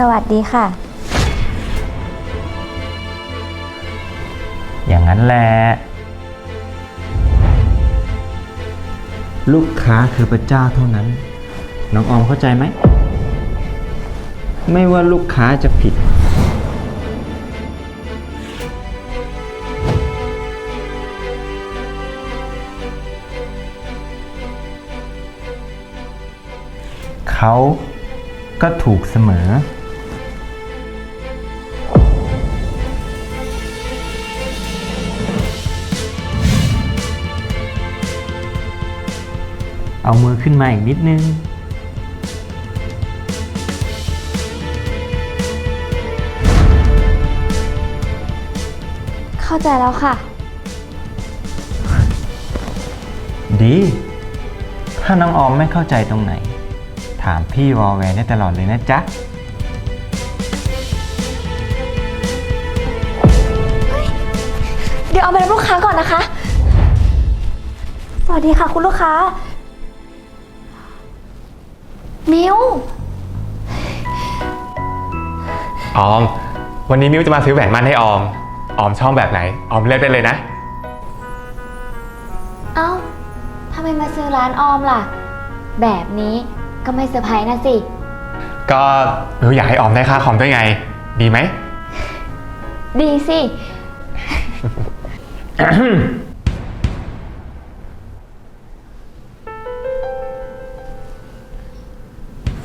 สวัสดีค่ะ อย่างนั้นแหละ ลูกค้าคือพระเจ้าเท่านั้น น้องออมเข้าใจไหม ไม่ว่าลูกค้าจะผิด เขาก็ถูกเสมอ เอามือขึ้นมาอีกนิดนึง เข้าใจแล้วค่ะ ดี ถ้าน้องออมไม่เข้าใจตรงไหน ถามพี่วอลแวร์ได้ตลอดเลยนะจ๊ะ เดี๋ยวเอาไปรับลูกค้าก่อนนะคะ สวัสดีค่ะคุณลูกค้า มิวออม วันนี้มิวจะมาซื้อแหวนมั่นให้ออม ออมชอบแบบไหน ออมเลือกได้เลยนะ เอ้าทำไมมาซื้อร้านออมล่ะ แบบนี้ก็ไม่เซอร์ไพรส์นะสิ ก็มิวอยากให้ออมได้ค่าคอมด้วยไง ดีไหม ดีสิ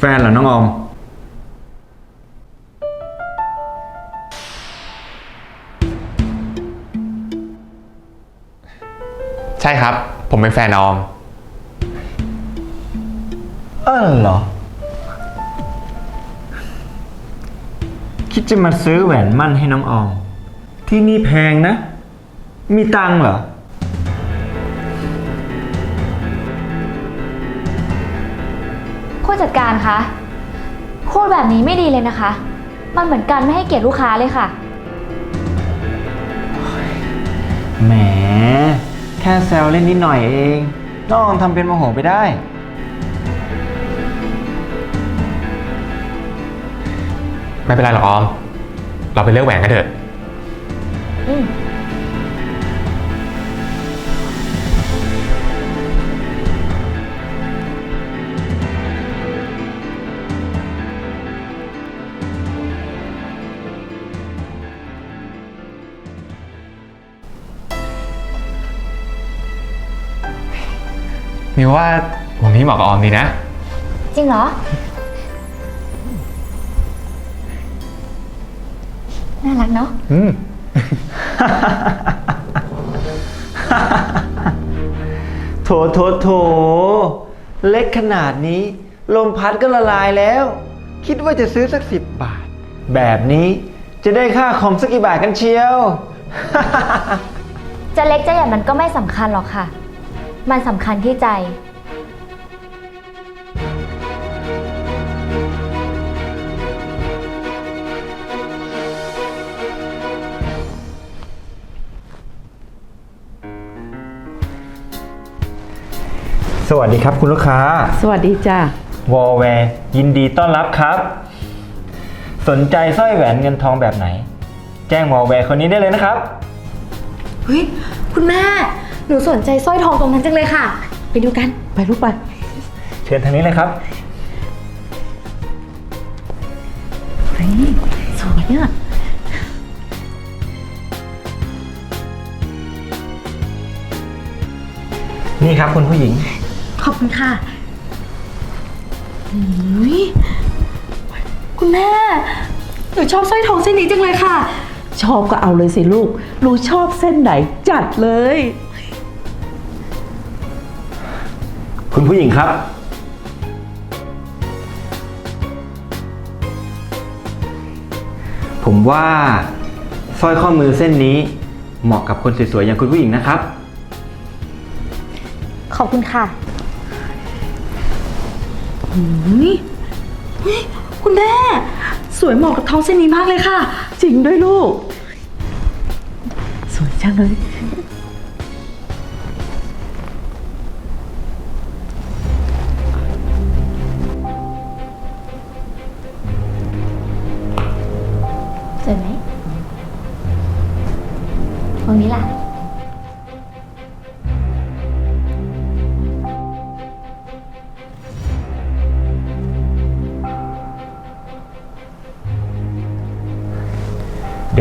แฟนเหรอน้องออม ใช่ครับ ผมเป็นแฟนออม เออเหรอ คิดจะมาซื้อแหวนมั่นให้น้องออม ที่นี่แพงนะ มีตังค์เหรอ จัดการคะพูดแบบนี้ไม่ดีเลยนะคะ มันเหมือนกันไม่ให้เกียรติลูกค้าเลยค่ะ แหม แค่แซวเล่นนิดหน่อยเองน้องออมทำเป็นโมโหไปได้ ไม่เป็นไรหรอกออม เราไปเลือกแหวนกันเถอะ อืม วว่าวันนี้เหมาะกับออมดีนะ จริงเหรอ น่ารักเนาะ อืม โถโถโถเล็กขนาดนี้ ลมพัดก็ละลายแล้ว คิดว่าจะซื้อสักสิบบาท แบบนี้จะได้ค่าคอมสักกี่บาทกันเชียว จะเล็กจะใหญ่มันก็ไม่สำคัญหรอกค่ะ มันสำคัญที่ใจ สวัสดีครับคุณลูกค้า สวัสดีจ้าวอลแวร์ยินดีต้อนรับครับ สนใจสร้อยแหวนเงินทองแบบไหน แจ้งวอลแวร์คนนี้ได้เลยนะครับ เฮ้ย คุณแม่ห นูสนใจสร้อยทองตรงนั้นจังเลยค่ะ ไปดูกัน ไปลูกไป เชิญทางนี้เลยครับ เฮ้ยสวยอะนี่ครับคุณผู้หญิง ขอบคุณค่ะอุ๊ยคุณแม่ หนูชอบสร้อยทองเส้นนี้จังเลยค่ะ ชอบก็เอาเลยสิลูกลูกชอบเส้นไหนจัดเลย คุณผู้หญิงครับ ผมว่าสร้อยข้อมือเส้นนี้เหมาะกับคนสวยๆอย่างคุณผู้หญิงนะครับ ขอบคุณค่ะอุ๊ยเฮ้ยคุณแม่ สวยเหมาะกับทองเส้นนี้มากเลยค่ะ จริงด้วยลูก สวยจังเลยวย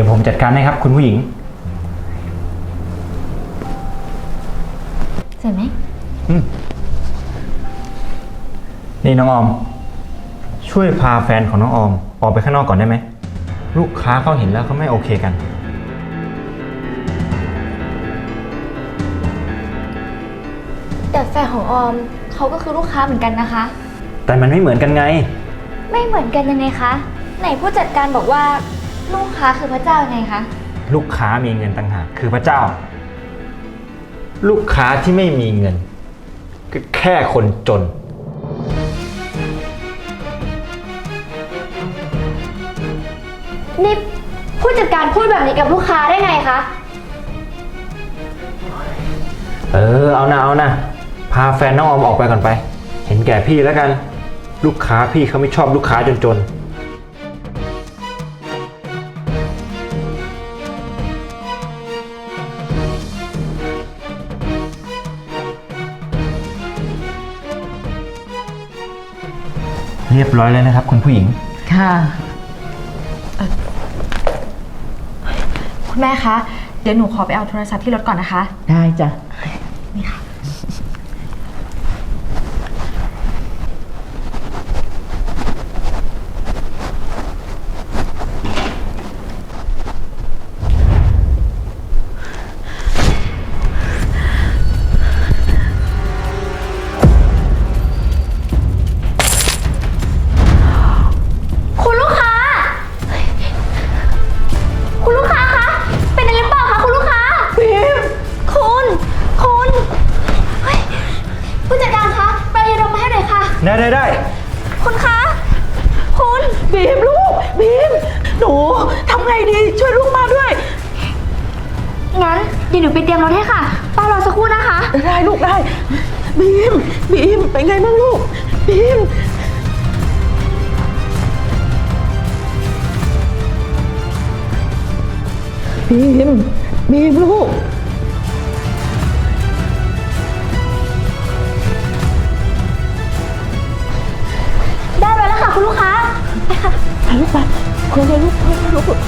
ดี๋ยวผมจัดการให้ครับ คุณผู้หญิง สวยไหมนี่น้องออม ช่วยพาแฟนของน้องออม ออกไปข้างนอกก่อนได้ไหม ลูกค้าเขาเห็นแล้วเขาไม่โอเคกัน แต่แฟนของออมเขาก็คือลูกค้าเหมือนกันนะคะ แต่มันไม่เหมือนกันไง ไม่เหมือนกันยังไงคะ ไหนผู้จัดการบอกว่า ลูกค้าคือพระเจ้ายังไงคะ ลูกค้ามีเงินต่างหากคือพระเจ้า ลูกค้าที่ไม่มีเงินก็แค่คนจน นี่ผู้จัดการพูดแบบนี้กับลูกค้าได้ไงคะ เออ เอานะเอานะพาแฟนน้องออมออกไปก่อนไป เห็นแก่พี่แล้วกัน ลูกค้าพี่เขาไม่ชอบลูกค้าจนๆ เรียบร้อยแล้วนะครับ คุณผู้หญิง ค่ะ คุณแม่คะ เดี๋ยวหนูขอไปเอาโทรศัพท์ที่รถก่อนนะคะ ได้จ้ะ ได้ได้ได้คุณคะ คุณบีมลูกบีมหนูทำไงดีช่วยลูกมาด้วย งั้นเดี๋ยวหนูไปเตรียมรถให้ค่ะป้ารอสักครู่นะคะ ได้ลูกได้ บีมบีมเป็นไงบ้างลูก บีมบีมบีมลูก ไปลูกไปคนเลยลูกคนเลยลูก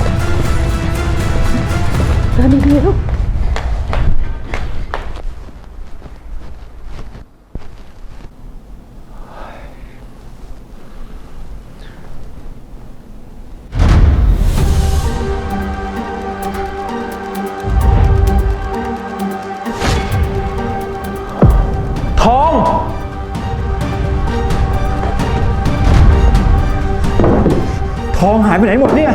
เดินดีๆลูก องหายไปไหนหมดเนี่ย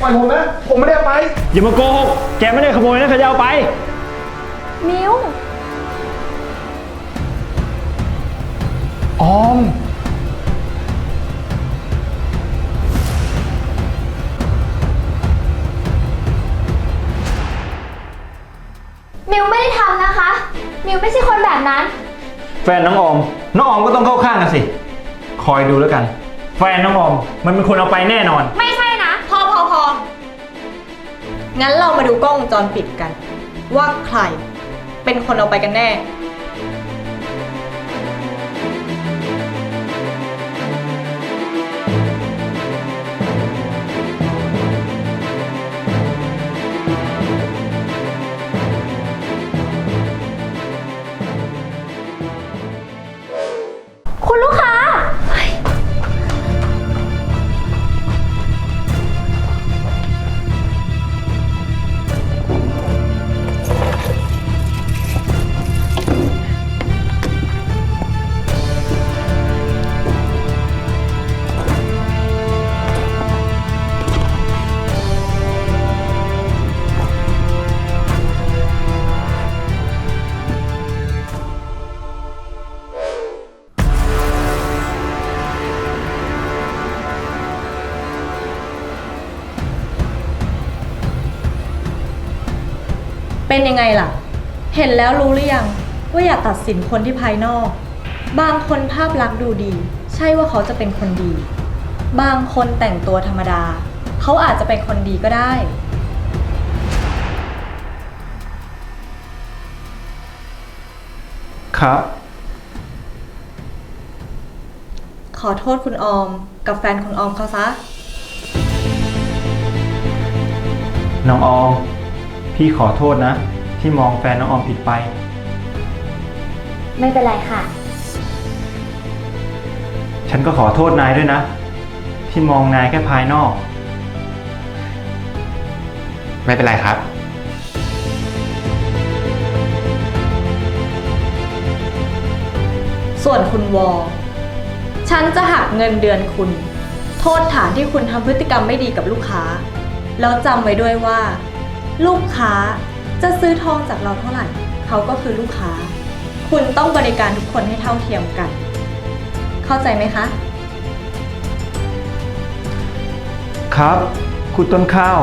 ปล่อยผมนะ ผมไม่ได้เอาไป อย่ามาโกหก แกไม่ได้ขโมยนะใครจะเอาไป มิว ออม มิวไม่ได้ทำนะคะ มิวไม่ใช่คนแบบนั้น แฟนน้องออม น้องออมก็ต้องเข้าข้างกันสิ คอยดูแล้วกัน แฟนน้องออม มันเป็นคนเอาไปแน่นอน ไม่ใช่นะ พอพอพองั้นเรามาดูกล้องวงจรปิดกัน ว่าใครเป็นคนเอาไปกันแน่ เป็นยังไงล่ะ เห็นแล้วรู้หรือยัง ว่าอย่าตัดสินคนที่ภายนอก บางคนภาพลักษณ์ดูดี ใช่ว่าเขาจะเป็นคนดี บางคนแต่งตัวธรรมดา เขาอาจจะเป็นคนดีก็ได้ ครับ ขอโทษคุณออม กับแฟนคุณออมเขาซะ น้องออม พี่ขอโทษนะ ที่มองแฟนน้องออมผิดไป ไม่เป็นไรค่ะ ฉันก็ขอโทษนายด้วยนะ ที่มองนายแค่ภายนอก ไม่เป็นไรครับ ส่วนคุณวอฉันจะหักเงินเดือนคุณ โทษฐานที่คุณทำพฤติกรรมไม่ดีกับลูกค้า แล้วจำไว้ด้วยว่า ลูกค้าจะซื้อทองจากเราเท่าไหร่ เขาก็คือลูกค้า คุณต้องบริการทุกคนให้เท่าเทียมกัน เข้าใจไหมคะ ครับ คุณต้นข้าว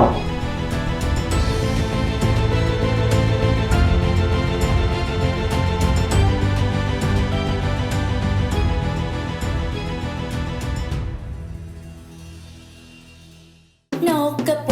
นกกระป